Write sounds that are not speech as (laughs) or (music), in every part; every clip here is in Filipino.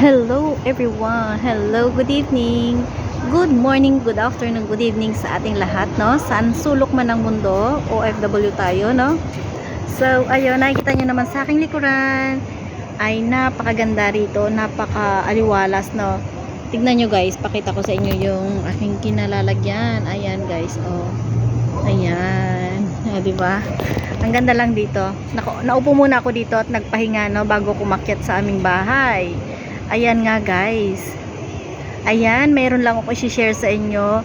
Hello everyone! Hello, good evening! Good morning, good afternoon, good evening sa ating lahat, no? Saan sulok man ng mundo, OFW tayo, no? So, ayun, nakikita nyo naman sa aking likuran ay napakaganda rito, napaka-aliwalas, no? Tignan nyo guys, pakita ko sa inyo yung aking kinalalagyan. Ayan guys, oh. Ayan. Ah, di ba? Ang ganda lang dito. Nako, naupo muna ako dito at nagpahinga no bago kumakyat sa aming bahay. Ayan nga guys. Ayan, mayroon lang ako i-share sa inyo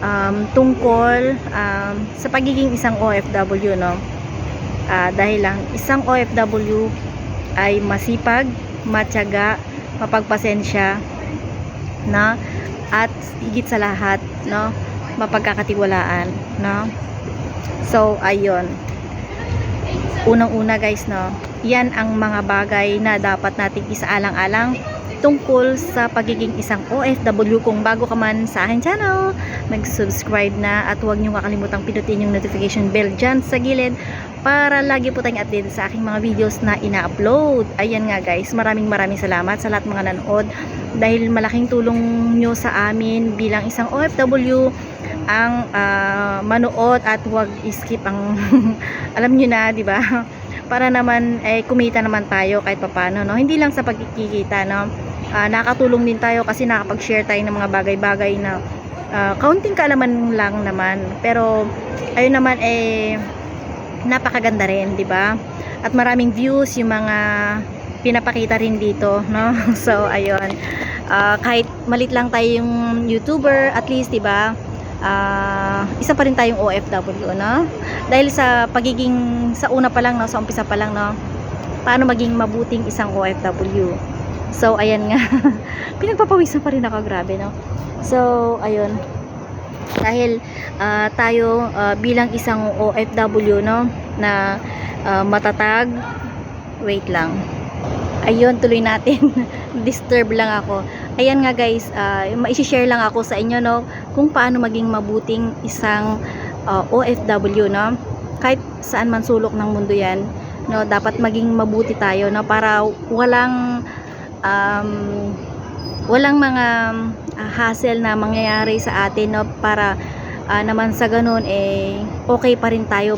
um, tungkol um, sa pagiging isang OFW no. Ah, dahil lang isang OFW ay masipag, matyaga, mapagpasensya na at higit sa lahat no? Mapagkakatiwalaan no? So ayun. Unang-una guys no? Yan ang mga bagay na dapat nating isaalang-alang tungkol sa pagiging isang OFW kung bago ka man sa akin channel. Mag-subscribe na at huwag niyo kakalimutang pinutin yung notification bell dyan sa gilid para lagi po tayong update sa aking mga videos na ina-upload. Ayan nga guys. Maraming maraming salamat sa lahat mga nanood dahil malaking tulong nyo sa amin bilang isang OFW ang ah, manood at huwag skip ang (laughs) alam nyo na di ba? Para naman eh kumita naman tayo kahit papano no? Hindi lang sa pagkikita no Ah, nakatulong din tayo kasi nakapag-share tayo ng mga bagay-bagay na ah, kaunting kaalaman lang naman. Pero ayun naman eh napakaganda rin di ba? At maraming views yung mga pinapakita rin dito no? (laughs) So ayun. Ah, kahit malit lang tayo yung YouTuber at least di ba? Ah, isa pa rin tayong OFW no? Dahil sa pagiging sa una pa lang no? Sa umpisa pa lang no? Paano maging mabuting isang OFW so ayan nga. (laughs) Pinagpapawisan pa rin ako grabe no? So ayun. Dahil ah, tayo ah, bilang isang OFW no? Na ah, matatag wait lang. Ayun tuloy natin. (laughs) Disturb lang ako. Ayan nga guys uh, ma-share lang ako sa inyo no? Kung paano maging mabuting isang uh, OFW no? Kahit saan man sulok ng mundo yan no? Dapat maging mabuti tayo no? Para walang um, walang mga uh, hassle na mangyayari sa atin no? Para uh, naman sa ganun eh okay pa rin tayo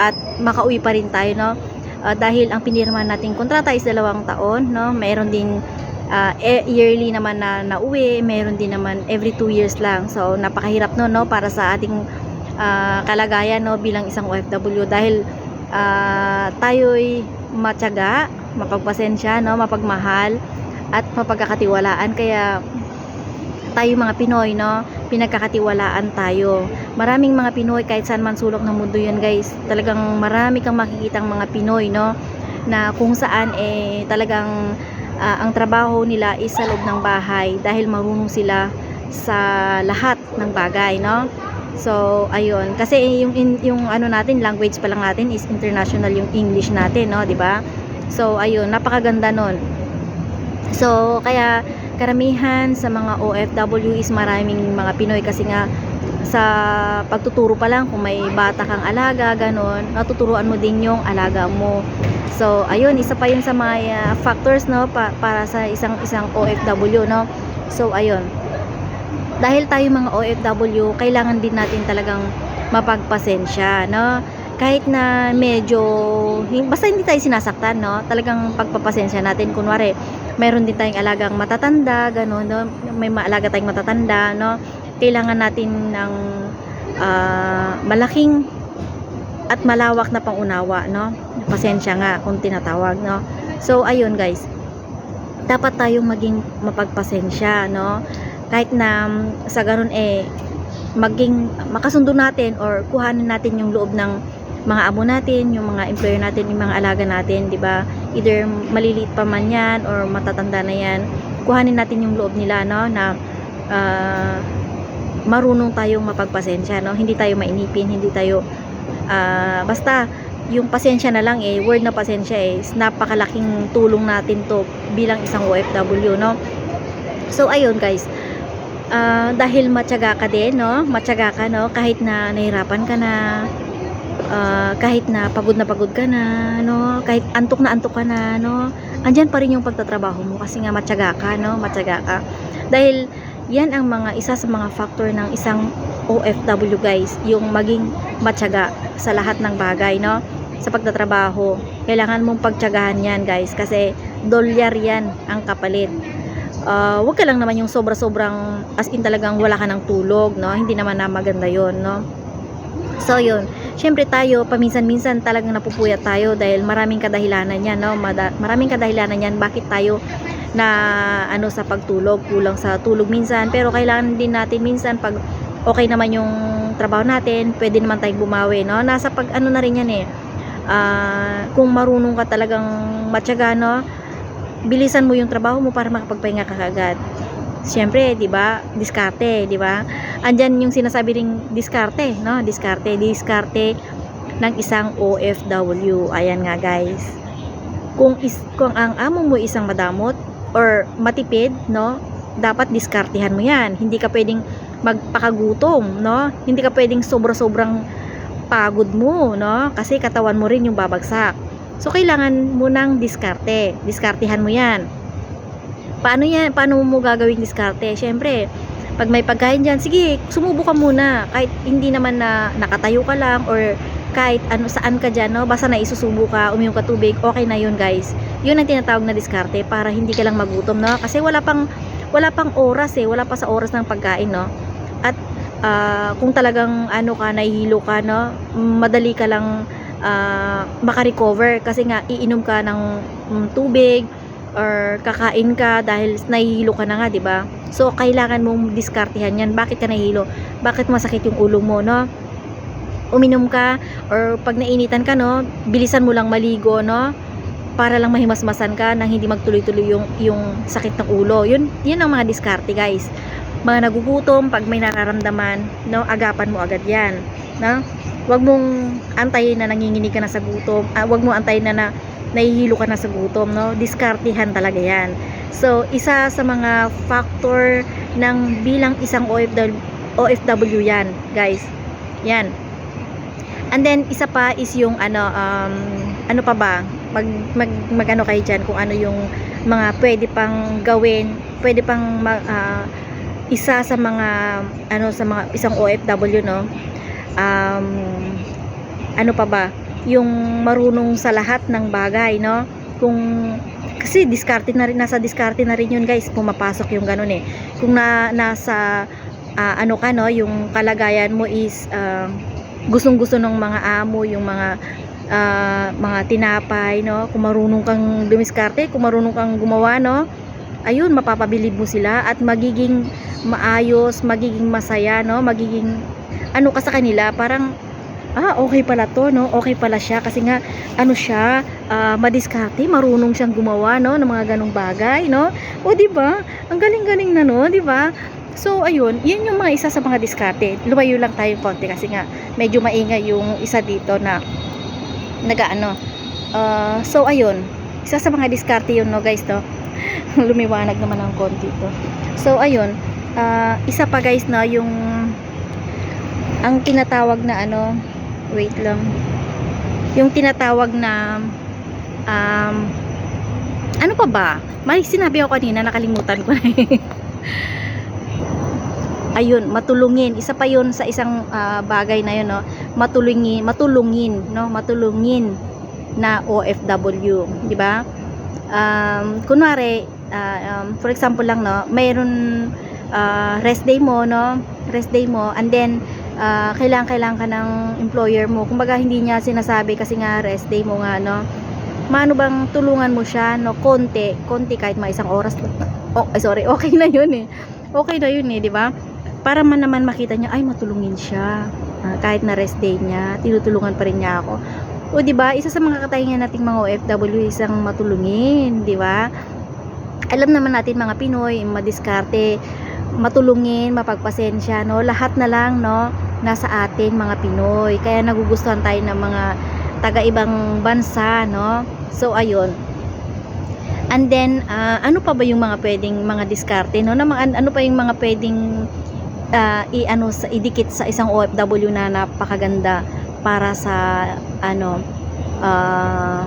at makauwi pa rin tayo no? Uh, dahil ang pinirma nating kontrata is dalawang taon no? Meron din uh, e- yearly naman na nauwi meron din naman every 2 years lang. So napakahirap no no? Para sa ating uh, kalagayan no? Bilang isang OFW dahil uh, tayo'y matyaga mapagpasensya no? Mapagmahal at mapagkakatiwalaan. Kaya tayo mga Pinoy no? Pinagkakatiwalaan tayo. Maraming mga Pinoy kahit saan man sulok ng mundo yun guys talagang marami kang makikitang mga Pinoy no? Na kung saan eh talagang ah, ang trabaho nila is sa loob ng bahay dahil marunong sila sa lahat ng bagay no? So ayun. Kasi yung yung ano natin language pa lang natin is international yung English natin no? Di ba so ayun napakaganda nun. So kaya karamihan sa mga OFW is maraming mga Pinoy kasi nga sa pagtuturo pa lang kung may bata kang alaga ganon natuturuan mo din yung alaga mo. So ayun isa pa yun sa mga uh, factors no pa- para sa isang isang OFW no. So ayun. Dahil tayo mga OFW kailangan din natin talagang mapagpasensya no kahit na medyo basta hindi tayo sinasaktan no? Talagang pagpapasensya natin. Kunwari mayroon din tayong alagang matatanda gano'n no? May maalaga tayong matatanda no? Kailangan natin ng ah, malaking at malawak na pangunawa no? Pasensya nga kung tinatawag no? So ayun guys. Dapat tayong maging mapagpasensya no? Kahit na mm, sa ganun eh maging makasundo natin or kuhanin natin yung loob ng mga amo natin, yung mga employer natin, yung mga alaga natin, 'di ba? Either maliliit pa man 'yan or matatanda na 'yan. Kuhanin natin yung loob nila no na ah, marunong tayong mapagpasensya no. Hindi tayo mainipin, hindi tayo ah, basta yung pasensya na lang eh, word na pasensya eh, is napakalaking tulong natin to bilang isang OFW no. So ayun guys, Ah, dahil matyaga ka din, no? Matyaga ka, no? Kahit na nahirapan ka na, ah, kahit na pagod na pagod ka na, no? Kahit antok na antok ka na, no? andyan pa rin yung pagtatrabaho mo kasi nga matyaga ka, no? Matyaga ka. Dahil yan ang mga isa sa mga factor ng isang OFW guys, yung maging matyaga sa lahat ng bagay, no? Sa pagtatrabaho. Kailangan mong pagtiyagahan yan guys kasi dolyar yan ang kapalit. Uh, wag ka lang naman yung sobra-sobrang as in talagang wala ka ng tulog, no? Hindi naman na maganda yon no? So, yun. Siyempre tayo, paminsan-minsan talagang napupuyat tayo dahil maraming kadahilanan yan, no? Maraming kadahilanan yan bakit tayo na ano sa pagtulog, kulang sa tulog minsan. Pero kailangan din natin minsan pag okay naman yung trabaho natin, pwede naman tayong bumawi, no? Nasa pag ano na rin yan eh. Ah, kung marunong ka talagang matyaga, no? Bilisan mo yung trabaho mo para makapagpahinga ka kagad. Siyempre, 'di ba? Diskarte, 'di ba? Andyan yung sinasabi ring diskarte, no? Diskarte, diskarte ng isang OFW. Ayan nga, guys. Kung is kung ang amo mo isang madamot or matipid, no? Dapat diskartehan mo 'yan. Hindi ka pwedeng magpakagutom, no? Hindi ka pwedeng sobra-sobrang pagod mo, no? Kasi katawan mo rin yung babagsak. So, kailangan mo ng diskarte. Diskartehan mo 'yan paano yan, paano mo gagawing diskarte? Syempre, pag may pagkain dyan, sige, sumubo ka muna. Kahit hindi naman na nakatayo ka lang or kahit ano saan ka dyan, no? basta na isusubo ka, uminom ka tubig, okay na yun guys. Yun ang tinatawag na diskarte para hindi ka lang magutom, no? Kasi wala pang wala pang oras eh, wala pa sa oras ng pagkain, no? At ah, kung talagang ano ka, nahihilo ka, no? Madali ka lang ah, makarecover kasi nga iinom ka ng mm, tubig, or kakain ka dahil nahihilo ka na nga, 'di ba? So kailangan mong diskartehan 'yan. Bakit ka nahihilo? Bakit masakit yung ulo mo, no? Uminom ka or pag nainitan ka, no, bilisan mo lang maligo, no? Para lang mahimasmasan ka nang hindi magtuloy-tuloy yung yung sakit ng ulo. Yun, yun ang mga diskarte, guys. Mga nagugutom, pag may nararamdaman, no, agapan mo agad 'yan, no? Huwag mong antayin na nanginginig ka na sa gutom. Ah, huwag mo antayin na na nahihilo ka na sa gutom, no? Diskartihan talaga yan. So, isa sa mga factor ng bilang isang OFW, OFW yan, guys. Yan. And then, isa pa is yung ano, um, ano pa ba? Mag, mag, mag ano kayo dyan kung ano yung mga pwede pang gawin, pwede pang ah, isa sa mga ano sa mga isang OFW no um, ano pa ba yung marunong sa lahat ng bagay, no? Kung kasi diskarte na rin nasa diskarte na rin yun guys pumapasok yung ganun eh. Kung na nasa ah, ano ka no? Yung kalagayan mo is ah, gustong gusto ng mga amo yung mga ah, mga tinapay no? Kung marunong kang dumiskarte kung marunong kang gumawa no? Ayun mapapabilib mo sila at magiging maayos magiging masaya no? Magiging ano ka sa kanila parang ah, okay pala to, no? Okay pala siya kasi nga ano siya, ah, madiskarte, marunong siyang gumawa, no, ng mga ganong bagay, no? O di ba? Ang galing-galing na, no, di ba? So, ayun, yun yung mga isa sa mga diskarte. Lumayo lang tayo konti kasi nga medyo maingay yung isa dito na nagaano. Ah, so, ayun, isa sa mga diskarte yun, no, guys, no? (laughs) Lumiwanag naman ng konti to. So, ayun, ah, isa pa guys, no, yung ang tinatawag na ano, wait lang. Yung tinatawag na um, ano pa ba? May sinabi ako kanina nakalimutan ko na eh. (laughs) ayun matulungin. Isa pa yun sa isang ah, bagay na yun no? Matulungin matulungin no? Matulungin na OFW di ba? Um, kunwari ah, um, for example lang no? Mayroon ah, rest day mo no? Rest day mo and then uh, kailangan kailangan ka ng employer mo. Kumbaga hindi niya sinasabi kasi nga rest day mo nga no. Maano bang tulungan mo siya no konti, konti kahit mga isang oras. Oh, sorry, (laughs) okay na 'yun eh. Okay na 'yun eh, 'di ba? Para man naman makita niya ay matulungin siya. Ah, kahit na rest day niya, tinutulungan pa rin niya ako. O 'di ba? Isa sa mga katahingan nating mga OFW isang matulungin, 'di ba? Alam naman natin mga Pinoy, madiskarte, matulungin, mapagpasensya, no? Lahat na lang, no? Nasa atin mga Pinoy. Kaya nagugustuhan tayo ng mga taga-ibang bansa, no? So, ayun. And then, ah, ano pa ba yung mga pwedeng mga diskarte, no? Na mga, ano pa yung mga pwedeng ah, i-ano sa idikit sa isang OFW na napakaganda para sa ano ah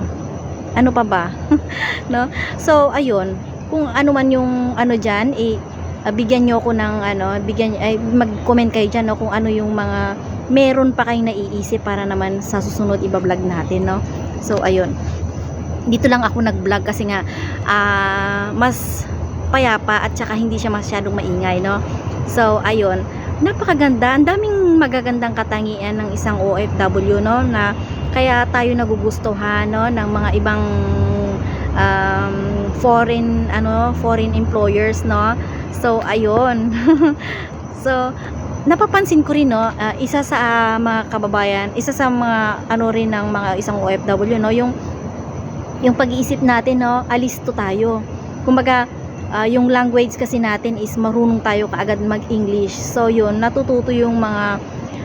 ano pa ba? (laughs) no? So, ayun, kung ano man yung ano diyan, eh ah, bigyan niyo ako ng ano, bigyan ay mag-comment kayo diyan no kung ano yung mga meron pa kayong naiisip para naman sa susunod iba-vlog natin, no? So, ayun. Dito lang ako nag-vlog kasi nga ah, mas payapa at saka hindi siya masyadong maingay, no? So, ayun. Napakaganda. Ang daming magagandang katangian ng isang OFW, no? Na kaya tayo nagugustuhan, no? Ng mga ibang um, foreign, ano, foreign employers, no? So, ayun. (laughs) so, napapansin ko rin, no? ah, isa sa ah, mga kababayan, isa sa mga, ano rin ng mga isang OFW, no? Yung, yung pag-iisip natin, no? Alisto tayo. Kumbaga, ah, yung language kasi natin is marunong tayo kaagad mag-English. So yun, natututo yung mga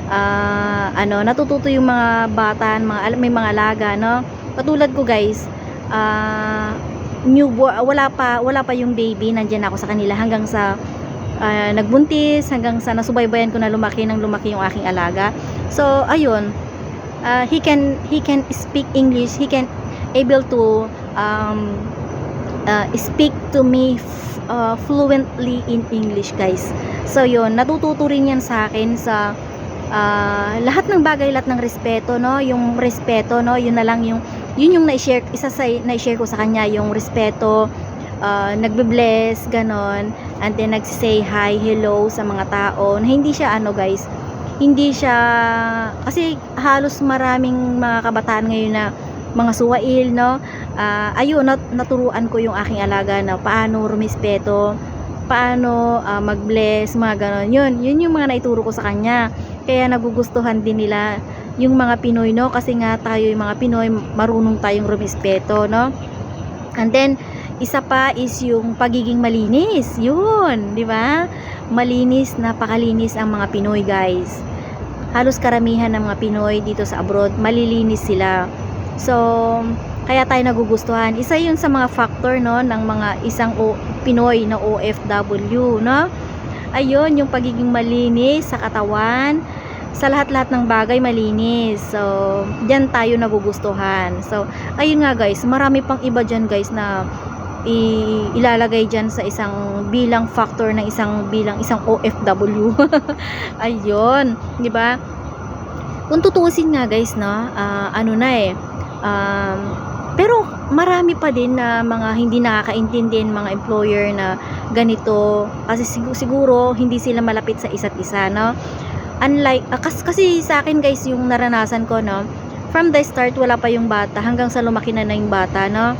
ah, ano, natututo yung mga bata, mga may mga alaga, no? Katulad ko, guys, ah new wala pa wala pa yung baby, nandiyan ako sa kanila hanggang sa ah, nagbuntis, hanggang sa nasubaybayan ko na lumaki nang lumaki yung aking alaga. So ayun, ah, he can he can speak English, he can able to um, uh, speak to me uh, fluently in English guys. So yun natututo rin yan sa akin sa uh, lahat ng bagay lahat ng respeto no? Yung respeto no? Yun na lang yung yun yung na-share isa sa na-share ko sa kanya yung respeto uh, nagbe-bless ganon. And then nag-say hi hello sa mga tao na hindi siya ano guys hindi siya kasi halos maraming mga kabataan ngayon na mga suwail no? Ah, ayun nat naturuan ko yung aking alaga na paano rumispeto paano ah, mag-bless mga ganon. Yun yun yung mga naituro ko sa kanya. Kaya nagugustuhan din nila yung mga Pinoy no? Kasi nga tayo yung mga Pinoy marunong tayong rumispeto no? And then isa pa is yung pagiging malinis. Yun di ba? Malinis napakalinis ang mga Pinoy guys. Halos karamihan ng mga Pinoy dito sa abroad malilinis sila. So kaya tayo nagugustuhan. Isa 'yun sa mga factor no ng mga isang o, Pinoy na OFW, no? Ayun, yung pagiging malinis sa katawan, sa lahat-lahat ng bagay malinis. So, diyan tayo nagugustuhan. So, ayun nga guys, marami pang iba diyan guys na ilalagay diyan sa isang bilang factor ng isang bilang isang OFW. (laughs) ayun, 'di ba? Kung tutuusin nga guys, no, ah, ano na eh, um, pero marami pa din na mga hindi nakakaintindi mga employer na ganito kasi siguro, siguro hindi sila malapit sa isa't isa no unlike ah, kas- kasi sa akin guys yung naranasan ko no from the start wala pa yung bata hanggang sa lumaki na na yung bata no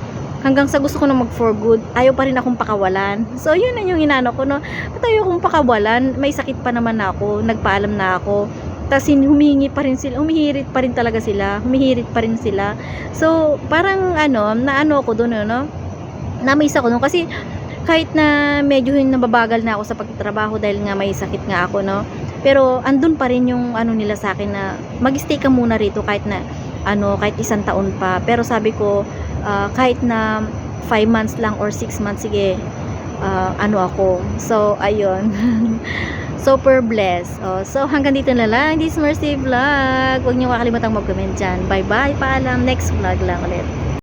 hanggang sa gusto ko na mag for good ayaw pa rin akong pakawalan so yun na yung inano ko no ba't ayaw akong pakawalan may sakit pa naman ako nagpaalam na ako tapos humingi pa rin sila, humihirit pa rin talaga sila, humihirit pa rin sila. So, parang ano, naano ako doon, no? Namiss ako doon kasi kahit na medyo nababagal na ako sa pagtatrabaho dahil nga may sakit nga ako, no? Pero andun pa rin yung ano nila sa akin na mag-stay ka muna rito kahit na ano, kahit isang taon pa. Pero sabi ko, ah, kahit na 5 months lang or 6 months, sige, ah, ano ako. So, ayun. (laughs) super blessed. Oh, so, hanggang dito na lang. This is Mercy Vlog. Huwag niyo makalimutan mag-comment dyan. Bye-bye. Paalam. Next vlog lang ulit.